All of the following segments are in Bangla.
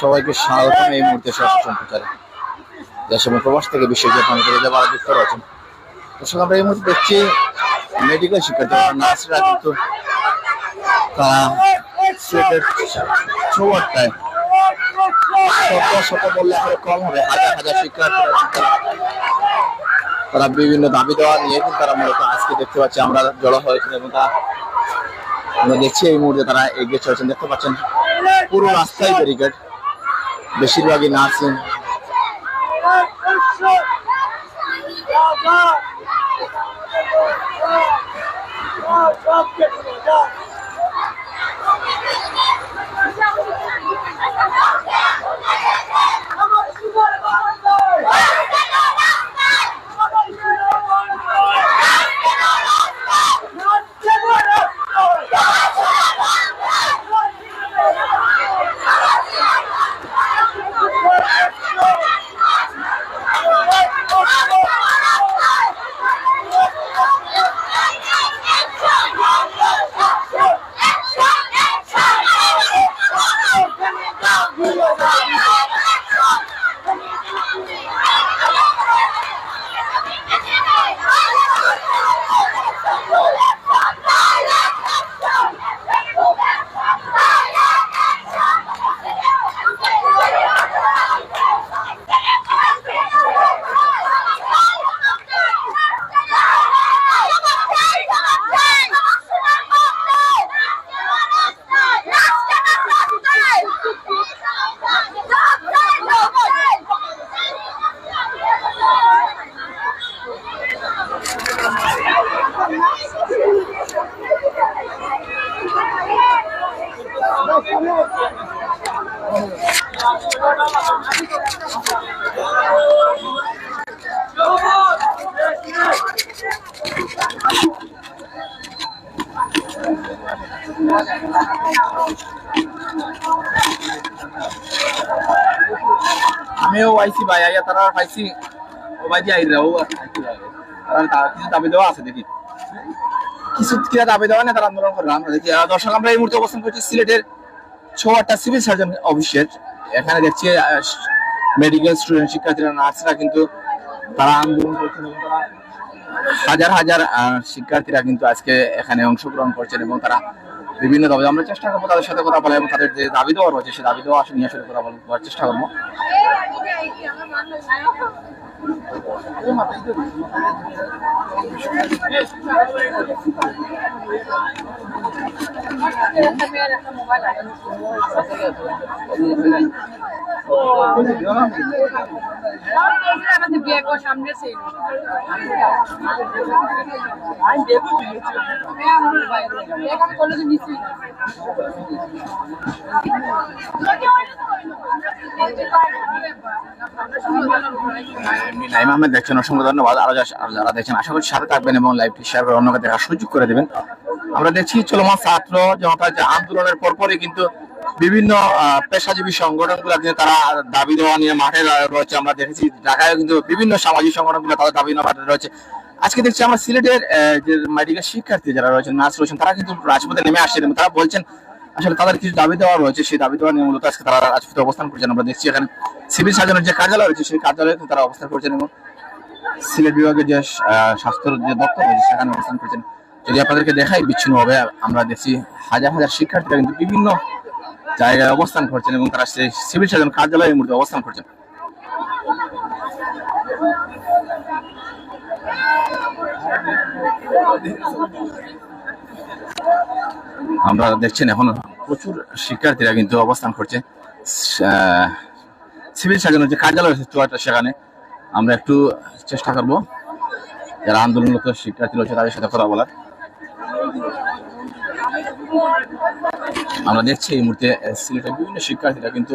সবাইকে স্বাগতম এই মুহূর্তে শেষ সম্প্রচারে। দেশ এবং প্রবাস থেকে বিশ্বের যে থেকে যারা যুক্ত রয়েছেন দর্শক, আমরা এই মুহূর্তে দেখছি মেডিকেল শিক্ষার্থী নার্সরা কিন্তু তারা বললে কম হবে, হাজার হাজার তারা বিভিন্ন দাবি দেওয়া নিয়ে কিন্তু তারা মূলত আজকে দেখতে পাচ্ছি, আমরা জড়ো হয়েছেন এবং তারা দেখছি এই মুহূর্তে তারা এগিয়ে চলেছেন। দেখতে পাচ্ছেন পুরো রাস্তায় ব্যারিকেড বেশিরভাগই নার্সিং। আমিও আইসি ভাই আইয়া তারা পাইছি ও ভাই দিয়ে আইরা ও তারা তারা কিছু দাবি দেওয়া আছে দেখি কিছু কিরা দাবি দেওয়া নেই, তারা আন্দোলন করবে। আমরা দেখি দর্শক, আমরা এই মুহূর্তে অবস্থান করছি সিলেটের ছোয়াটা সিভিল সার্জন অফিসের। এখানে দেখছি মেডিকেল স্টুডেন্ট শিক্ষার্থীরা, নার্সরা কিন্তু তারা আন্দোলন করছেন এবং হাজার হাজার শিক্ষার্থীরা কিন্তু আজকে এখানে অংশগ্রহণ করছেন এবং তারা বিভিন্ন দাবি আমরা চেষ্টা করব তাদের সাথে কথা বলা এবং তাদের যে দাবি দেওয়া রয়েছে সেই দাবি দেওয়া আসলে নিয়ে আসলে কথা বলার চেষ্টা করব। 哎呀 নাইম আহমেদ দেখছেন, অসংখ্য ধন্যবাদ। আরও যারা দেখছেন, আশা করি সাথে থাকবেন এবং লাইভটি শেয়ার করে অন্যকে দেখার সুযোগ করে দেবেন। আমরা দেখছি চলমান ছাত্র জনতা আন্দোলনের পরপরই কিন্তু বিভিন্ন পেশাজীবী সংগঠনগুলো কিন্তু তারা দাবি দেওয়া নিয়ে মাঠে রয়েছে আমরা দেখেছি ঢাকায় কিন্তু বিভিন্ন সামাজিক সংগঠনগুলো তাদের দাবি নিয়ে মাঠে রয়েছে। আজকে দেখছি আমরা সিলেটের যে মেডিকেল শিক্ষার্থী যারা রয়েছেন নার্স রয়েছেন তারা কিন্তু রাজপথে নেমে আসছেন এবং তারা বলছেন আসলে তাদের কিছু দাবি দেওয়া রয়েছে সেই দাবি দেওয়া নিয়ে মূলত আজকে তারা রাজপথে অবস্থান করছেন। আমরা দেখছি এখানে সিভিল সার্জনের যে কার্যালয় রয়েছে সেই কার্যালয়ে তারা অবস্থান করছেন এবং সিলেট বিভাগের যে আহ, স্বাস্থ্যের যে দপ্তর রয়েছে সেখানে অবস্থান করছেন। যদি আপনাদেরকে দেখাই বিচ্ছিন্ন হবে আমরা দেখছি হাজার হাজার শিক্ষার্থীরা কিন্তু বিভিন্ন জায়গায় অবস্থান করছেন এবং তারা সেই সিভিল সার্জন কার্যালয়ের মধ্যে অবস্থান করছেন। আমরা দেখছেন এখন প্রচুর শিক্ষার্থীরা কিন্তু অবস্থান করছে। সিভিল সার্জনের যে কার্যালয় রয়েছে চুয়াটা সেখানে, আমরা একটু চেষ্টা করব। যারা আন্দোলনরত শিক্ষার্থী রয়েছে তাদের সাথে কথা বলার। আমরা দেখছি এই মুহূর্তে সিলেটের বিভিন্ন শিক্ষার্থীরা কিন্তু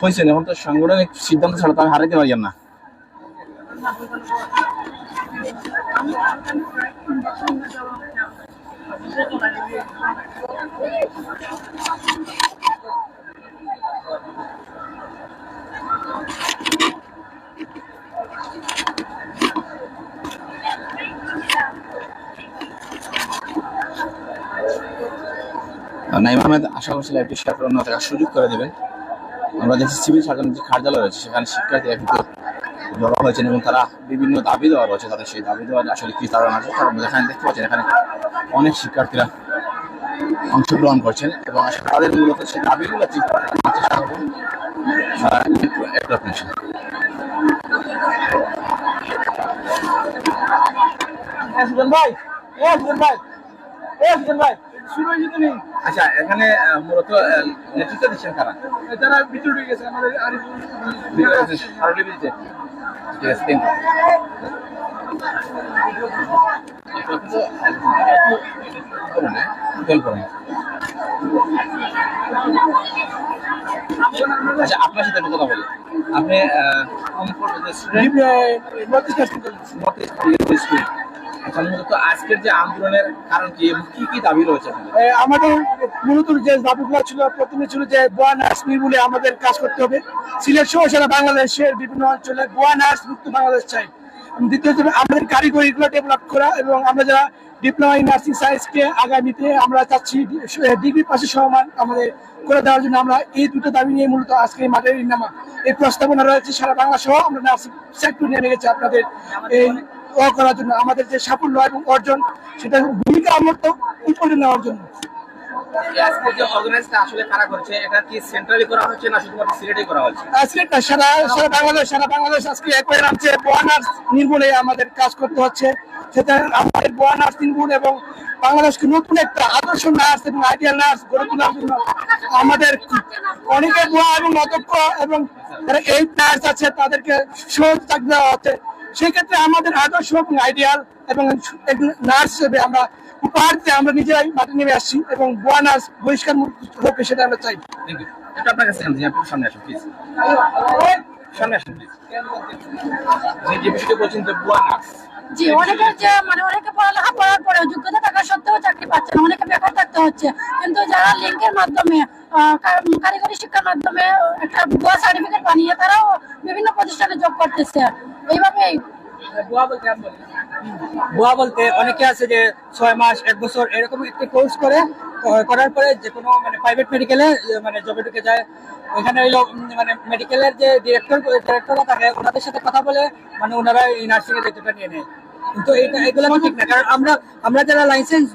হয়েছেন এখন তো সাংগঠনিক সিদ্ধান্ত ছাড়া তো আমি হারাইতে পারি না। নাইম আহমেদ আশা করছি লাইভটি শেয়ার করে অন্য দেখার সুযোগ করে দেবেন। আমরা দেখছি সিভিল সার্জন যে কার্যালয় রয়েছে, সেখানে শিক্ষার্থীরা কিন্তু জড়ো হয়েছেন এবং তারা বিভিন্ন দাবি দেওয়া রয়েছে, তাদের সেই দাবি দেওয়া আসলে কী তারা আছে, তারা এখানে দেখতে পাচ্ছেন, এখানে অনেক শিক্ষার্থীরা অংশগ্রহণ করছেন এবং তাদের মূলত সেই দাবিগুলো ঠিক চেষ্টা একটু- একটু ভাই ভাই ভাই। আচ্ছা এখানে মূলত নেতৃত্ব দিচ্ছেন কারা? যারা ভিতরে গেছে আমাদের আচ্ছা আপনার সাথে কথা বলি। আপনি কোন স্টুডেন্ট আচ্ছা মূলত আজকের যে আন্দোলনের কারণ কি এবং কি কি দাবি রয়েছে আমাদের মূলত যে দাবিগুলো ছিল প্রথমে ছিল যে নার্স আমাদের কাজ করতে হবে। সিলেট সহ সারা বাংলাদেশের বিভিন্ন অঞ্চলে বোয়া নার্স মুক্ত বাংলাদেশ চাই। দ্বিতীয়ত আমাদের কারিগরিগুলো ডেভেলপ করা এবং আমরা যারা ডিপ্লোমা ইন নার্সিং সায়েন্সকে আগামীতে আমরা চাচ্ছি ডিগ্রি পাশে সমান আমাদের করে দেওয়ার জন্য আমরা এই দুটো দাবি নিয়ে মূলত আজকে এই মাঠের নামা এই প্রস্তাবনা রয়েছে সারা বাংলা সহ। আমরা নার্সিং সেক্টর নিয়ে গেছি আপনাদের এই করার জন্য আমাদের যে সাফল্য এবং অর্জন সেটা ভূমিকা আমার তো উপরে নেওয়ার জন্য। সারা সারা বাংলাদেশ সারা বাংলাদেশ আজকে একই নামছে বোয়ানার্স নির্মূলে আমাদের কাজ করতে হচ্ছে সেটা আমাদের নির্মূল এবং বাংলাদেশকে নতুন একটা আদর্শ নার্স এবং আইডিয়াল নার্স গড়ে তোলার জন্য আমাদের অনেকে বোয়া এবং অদক্ষ এবং যারা এই নার্স আছে তাদেরকে সহযোগিতা দেওয়া হচ্ছে। সেক্ষেত্রে আমাদের আদর্শ এবং আইডিয়াল এবং নার্স হিসেবে আমরা উপহার দিয়ে আমরা নিজেরাই মাঠে নেমে আসছি এবং বোয়া নার্স বহিষ্কার হোক সেটা আমরা চাই। এটা আপনার কাছে জানতে চাই, আপনি সামনে আসুন প্লিজ সামনে আসুন প্লিজ যে যে বিষয়টি বলছেন যে বুয়া নার্স জি অনেকের যে মানে অনেকে পড়ালেখা করার পরে যোগ্যতা থাকা সত্ত্বেও চাকরি পাচ্ছে না অনেকে বেকার থাকতে হচ্ছে। কিন্তু যারা লিঙ্কের মাধ্যমে আহ, কারিগরি শিক্ষার মাধ্যমে একটা ভুয়া সার্টিফিকেট বানিয়ে তারাও বিভিন্ন প্রতিষ্ঠানে জব করতেছে। বুয়া বলতে অনেকে আছে যে ছয় মাস, এক বছর এরকম একটি কোর্স করে করার পরে যে কোনো মানে প্রাইভেট মেডিকেলে মানে জবে ঢুকে যায়। ওইখানে হইল মানে মেডিকেলের যে ডিরেক্টর ডিরেক্টররা থাকে, ওনাদের সাথে কথা বলে মানে ওনারা এই নার্সিং এর দায়িত্বটা নিয়ে নেয়। কিন্তু এটা এগুলো ঠিক না, কারণ আমরা আমরা যারা লাইসেন্স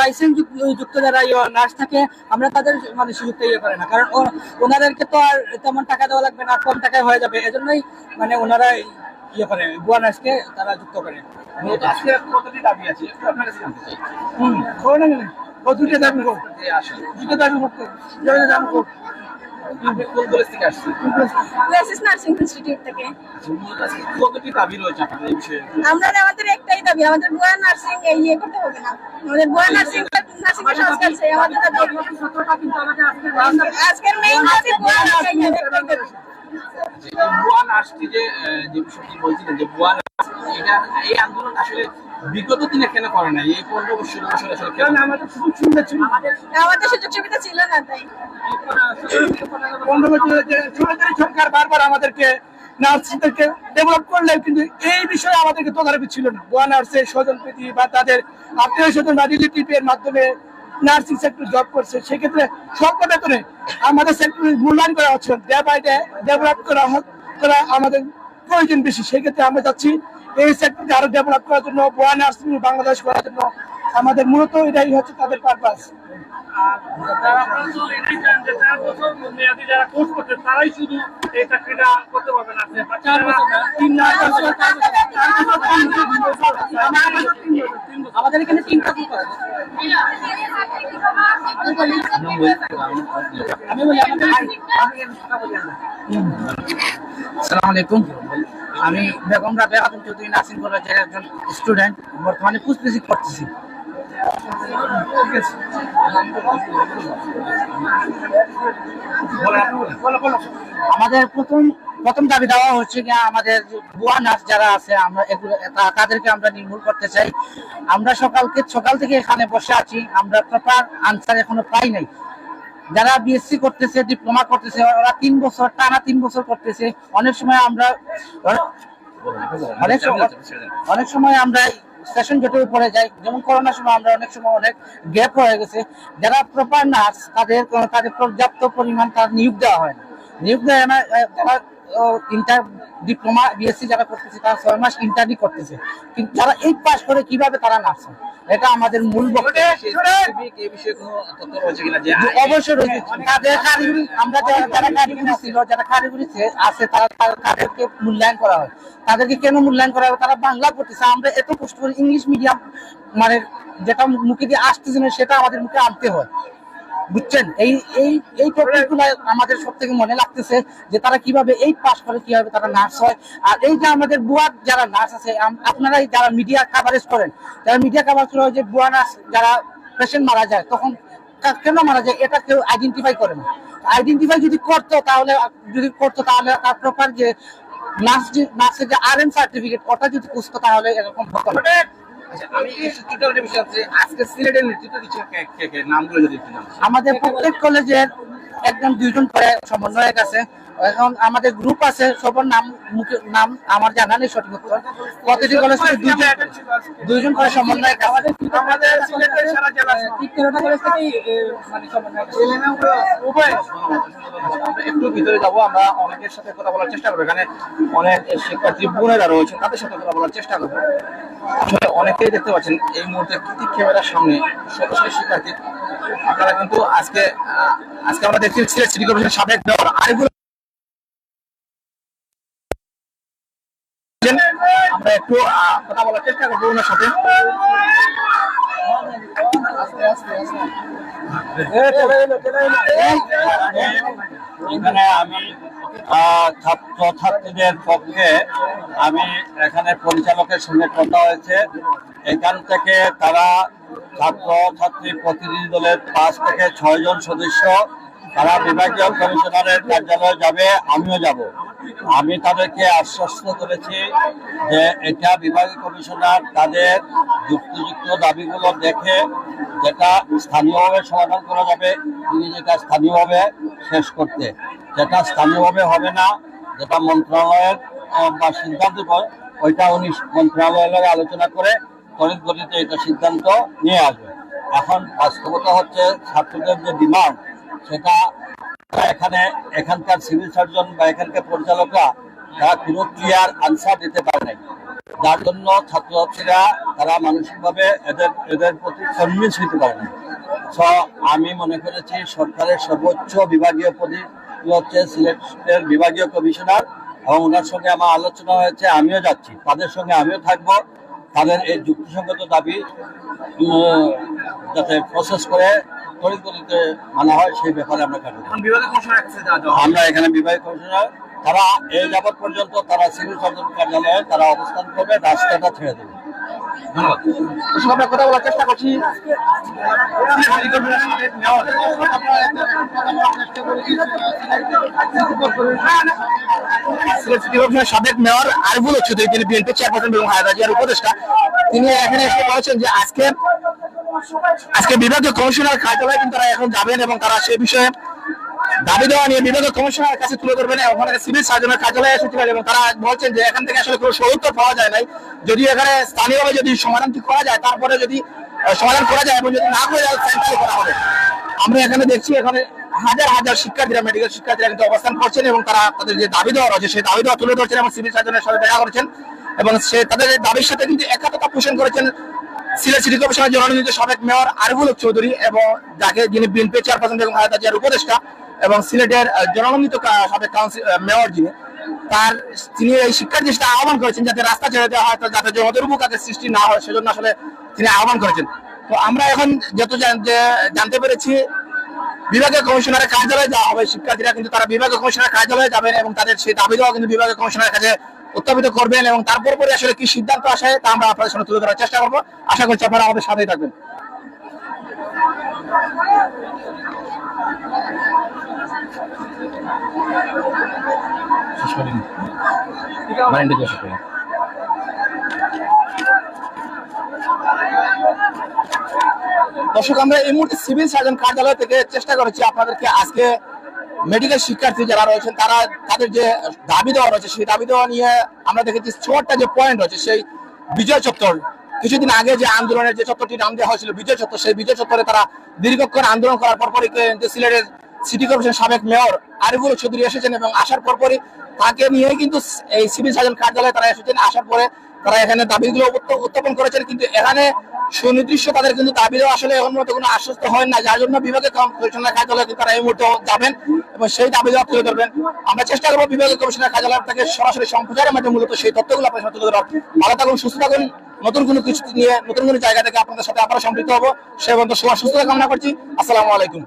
লাইসেন্স যুক্ত যারা নার্স থাকে, আমরা তাদের মানে সুযোগটা ইয়ে করে না। কারণ ওনাদেরকে তো আর তেমন টাকা দেওয়া লাগবে না, কম টাকায় হয়ে যাবে। এজন্যই মানে ওনারা ইয়ে করে বুয়া নার্সকে তারা যুক্ত করে আজকে কতটি দাবি আছে? একটু আপনার কাছে জানতে চাই। হুম করে না কেন ও দুটো দাবি দুটো করতে। দাবি কর। আপনি কোন কলেজ থেকে আসছেন? ওয়াসিস নার্সিং ইনস্টিটিউট থেকে। আচ্ছা, আমরা আমাদের একটাই দাবি আমাদের গোয়া নার্সিং এই ইয়ে করতে হবে না। আমাদের গোয়া নার্সিং নার্সিং সংস্কার চাই আমাদের আজকের মেইন দাবি গোয়া নার্সিং যে বিষয়টি বলছিলেন যে এটা এই আন্দোলন আসলে বিগত দিনে কেন করে না এই পনেরো বছর বছর আসলে কেন আমাদের সুযোগ সুবিধা ছিল আমাদের সুযোগ সুবিধা ছিল না তাই। পনেরো বছরের সরকার বারবার আমাদেরকে নার্সদেরকে ডেভেলপ করলেও কিন্তু এই বিষয়ে আমাদেরকে তদারকি ছিল না। গোয়া নার্সের স্বজন প্রীতি বা তাদের আত্মীয় স্বজন বা রিলেটিভের মাধ্যমে নার্সিং সেক্টর জব করছে, সেক্ষেত্রে স্বল্প বেতনে আমাদের সেক্টর মূল্যায়ন করা হচ্ছে। ডে বাই ডে ডেভেলপ করা হোক করা আমাদের প্রয়োজন বেশি। সেক্ষেত্রে আমরা চাচ্ছি এই সেক্টরকে আরও ডেভেলপ করার জন্য বয়া নার্সিং বাংলাদেশ করার জন্য আমাদের মূলত এটাই হচ্ছে তাদের পারপাস। আমাদের এখানে তিনটা গ্রুপ আমি বলি আমাদের আলাইকুম। আমি বেগম রাবে আদম চৌধুরী নার্সিং কলেজের একজন স্টুডেন্ট বর্তমানে পুষ্পিসি করতেছি আমাদের প্রথম প্রথম দাবি দেওয়া হচ্ছে যে আমাদের বুয়া নার্স যারা আছে আমরা এগুলো তাদেরকে আমরা নির্মূল করতে চাই। আমরা সকালকে সকাল থেকে এখানে বসে আছি। আমরা প্রপার আনসার এখনও পাই নাই। যারা বিএসসি করতেছে ডিপ্লোমা করতেছে ওরা তিন বছর টানা তিন বছর করতেছে। অনেক সময় আমরা অনেক সময় আমরা সেশন জটের পড়ে যায়। যেমন করোনার সময় আমরা অনেক সময় অনেক গ্যাপ হয়ে গেছে। যারা প্রপার নার্স তাদের তাদের পর্যাপ্ত পরিমাণ তার নিয়োগ দেওয়া হয় না। নিয়োগ দেওয়া যারা ইন্টার ডিপ্লোমা বিএসসি যারা করতেছে তারা ছয় মাস ইন্টারনি করতেছে। কিন্তু যারা এইট পাস করে কীভাবে তারা হয় এটা আমাদের মূল বক্তব্য। এই বিষয়ে কোনো তথ্য রয়েছে কিনা? যে যে অবশ্যই রয়েছে। তাদের কারিগরি আমরা যারা যারা কারিগরি ছিল যারা কারিগরি আছে তারা তারা- তাদেরকে মূল্যায়ন করা হয়। তাদেরকে কেন মূল্যায়ন করা হয়? তারা বাংলা পড়তেছে। আমরা এত কষ্ট করে ইংলিশ মিডিয়াম মানে যেটা মুখে দিয়ে আসতেছে না সেটা আমাদের মুখে আনতে হয়। বুঝছেন? এই এই এই টপিকগুলো আমাদের সব থেকে মনে লাগতেছে যে তারা কীভাবে এই পাস করে, কীভাবে তারা নার্স হয়। আর এই যে আমাদের বুয়া যারা নার্স আছে আপনারা যারা মিডিয়া কাভারেজ করেন, যারা মিডিয়া কাভারেজ করে যে বুয়া নার্স যারা পেশেন্ট মারা যায়, তখন কেন মারা যায়? এটা কেউ আইডেন্টিফাই করে না। আইডেন্টিফাই যদি করতো তাহলে, যদি করতো তাহলে তার প্রপার যে নার্স যে নার্সের যে আর এম সার্টিফিকেট ওটা যদি খুঁজতো তাহলে এরকম হতো আচ্ছা, আমাদের প্রত্যেক কলেজের একজন দুইজন সমন্বয়ক আছে। এখন আমাদের গ্রুপ আছে সবার নাম মুখে নাম আমার জানা নেই সঠিক উত্তর। প্রতিটি কলেজ থেকে দুইজন দুইজন করে থেকেই মানে একটু ভিতরে যাব আমরা অনেকের সাথে কথা বলার চেষ্টা করব। এখানে অনেক শিক্ষার্থী বোনেরা রয়েছে তাদের সাথে কথা বলার চেষ্টা করব। আসলে অনেকেই দেখতে পাচ্ছেন এই মুহূর্তে কৃতিক ক্যামেরার সামনে শত শত শিক্ষার্থী? আপনারা কিন্তু আজকে আজকে আমরা দেখছি সিলেট সিটি কর্পোরেশনের সাবেক মেয়র আরিফুল আমরা একটু কথা বলার চেষ্টা করব ওনার সাথে। এখানে আমি ছাত্র ছাত্রীদের পক্ষে আমি এখানে পরিচালকের সঙ্গে কথা হয়েছে। এখান থেকে তারা ছাত্র ছাত্রী প্রতিনিধি দলের পাঁচ থেকে ছয় জন সদস্য তারা বিভাগীয় কমিশনারের কার্যালয়ে যাবে, আমিও যাব। আমি তাদেরকে আশ্বস্ত করেছি যে এটা বিভাগীয় কমিশনার তাদের যুক্তিযুক্ত দাবিগুলো দেখে যেটা স্থানীয়ভাবে সমাধান করা যাবে, তিনি যেটা স্থানীয়ভাবে শেষ করতে। যেটা স্থানীয়ভাবে হবে না, যেটা মন্ত্রণালয়ের বা সিদ্ধান্ত ওইটা উনি মন্ত্রণালয়ের আলোচনা করে তড়িৎ গতিতে এটা সিদ্ধান্ত নিয়ে আসবে। এখন বাস্তবতা হচ্ছে ছাত্রদের যে ডিমান্ড সেটা এখানে এখানকার সিভিল সার্জন বা এখানকার পরিচালকরা তারা কোনো ক্লিয়ার আনসার দিতে পারে নাই। যার জন্য ছাত্রছাত্রীরা তারা মানসিকভাবে এদের এদের প্রতি কনভিন্স হতে পারে না সো আমি মনে করেছি সরকারের সর্বোচ্চ বিভাগীয় পদী হচ্ছে সিলেটের বিভাগীয় কমিশনার এবং ওনার সঙ্গে আমার আলোচনা হয়েছে, আমিও যাচ্ছি। তাদের সঙ্গে আমিও থাকব। তাদের এই যুক্তিসঙ্গত দাবি যাতে প্রসেস করে মানা হয় সেই ব্যাপারে আমরা কাজ আমরা এখানে কমিশনার তারা এই যাবৎ পর্যন্ত তারা সিভিল সার্জন কার্যালয়ে তারা অবস্থান করবে রাস্তাটা ছেড়ে দেবে। আমরা কথা বলার চেষ্টা করছি। সাবেক মেয়র। আরিফুল হচ্ছে তিনি বিএনপি চেয়ারপারসন এবং উপদেষ্টা তিনি এখানে এসে বলেছেন যে আজকে আজকে বিভাগীয় কমিশনার কার্যালয়ে কিন্তু তারা এখন যাবেন এবং তারা সে বিষয়ে দাবি দেওয়া নিয়ে বিভাগীয় কমিশনারের কাছে তুলে ধরবেন এবং সিভিল সার্জনের কার্যালয়ে এসেছিলেন এবং তারা বলছেন যে এখান থেকে আসলে কোনো সদুত্তর পাওয়া যায় নাই। যদি এখানে স্থানীয়ভাবে যদি সমাধানটি করা যায়, তারপরে যদি সমাধান করা যায় এবং যদি না করে যায় সেন্ট্রাল করা হবে। আমরা এখানে দেখছি এখানে হাজার হাজার শিক্ষার্থীরা মেডিকেল শিক্ষার্থীরা কিন্তু অবস্থান করছেন এবং তারা তাদের যে দাবি দেওয়া রয়েছে, সেই দাবি দেওয়া তুলে ধরছেন এবং সিভিল সার্জনের সাথে দেখা করেছেন। এবং সে তাদের দাবির সাথে কিন্তু একাত্মতা পোষণ করেছেন সিলেট সিটি কর্পোরেশনের জননিযুক্ত সাবেক মেয়র আরিফুল চৌধুরী এবং যাকে যিনি বিএনপি চেয়ারপারসন এবং হায়দা জিয়ার উপদেষ্টা এবং সিলেটের কা- সাবেক কাউন্সিল মেয়র যিনি, তার তিনি এই শিক্ষার্থী সাথে আহ্বান করেছেন যাতে রাস্তা ছেড়ে দেওয়া হয় যাতে জনদুর্ভোগ কাজের সৃষ্টি না হয়, সেজন্য আসলে তিনি আহ্বান করেছেন। তো আমরা এখন যত জানতে পেরেছি, বিভাগীয় কমিশনারের কার্যালয়ে যাওয়া হবে। শিক্ষার্থীরা কিন্তু তারা বিভাগীয় কমিশনারের কার্যালয়ে যাবেন এবং তাদের সেই দাবি দেওয়া কিন্তু বিভাগীয় কমিশনারের কাছে উত্থাপিত করবেন এবং তারপর পরে আসলে কি সিদ্ধান্ত আসে তা আমরা আপনাদের সামনে তুলে ধরার চেষ্টা করব। আশা করছি আপনারা আমাদের সাথেই থাকবেন। দর্শক, আমরা এই মুহূর্তে সিভিল সার্জন কার্যালয় থেকে চেষ্টা করেছি আপনাদেরকে আজকে মেডিকেল শিক্ষার্থী যারা রয়েছেন, তারা তাদের যে দাবি দেওয়া রয়েছে, সেই দাবি দেওয়া নিয়ে আমরা দেখেছি ছোটটা যে পয়েন্ট রয়েছে, সেই বিজয় চত্বর। কিছুদিন আগে যে আন্দোলনের যে চত্বরটি নাম দেওয়া হয়েছিল, বিজয় চত্বর, সেই বিজয় চত্বরে তারা দীর্ঘক্ষণ আন্দোলন করার পরপরই যে সিলেটের সিটি কর্পোরেশন সাবেক মেয়র আরিফুল চৌধুরী এসেছেন এবং আসার পরপরই তাকে নিয়ে কিন্তু এই সিভিল সার্জন কার্যালয়ে তারা এসেছেন। আসার পরে তারা এখানে দাবিগুলো উত্থাপন করেছেন, কিন্তু এখানে সুনির্দিষ্ট তাদের কিন্তু দাবিও আসলে এখন মতো কোনো আশ্বস্ত হয় না। যার জন্য বিভাগীয় কমিশনার কার্যালয়ে তারা এই মুহূর্তে যাবেন এবং সেই দাবি দেওয়া তুলে ধরবেন। আমরা চেষ্টা করব বিভাগীয় কমিশনার কার্যালয় থেকে সরাসরি সম্প্রচারের মাধ্যমে মূলত সেই তথ্যগুলো আপনার সাথে তুলে ধরার। ভালো থাকুন, সুস্থ থাকুন। নতুন কোনো কিছু নিয়ে, নতুন কোনো জায়গা থেকে আপনাদের সাথে আবার সম্পৃক্ত হব। সে পর্যন্ত সুস্থতা কামনা করছি। আসসালামু আলাইকুম।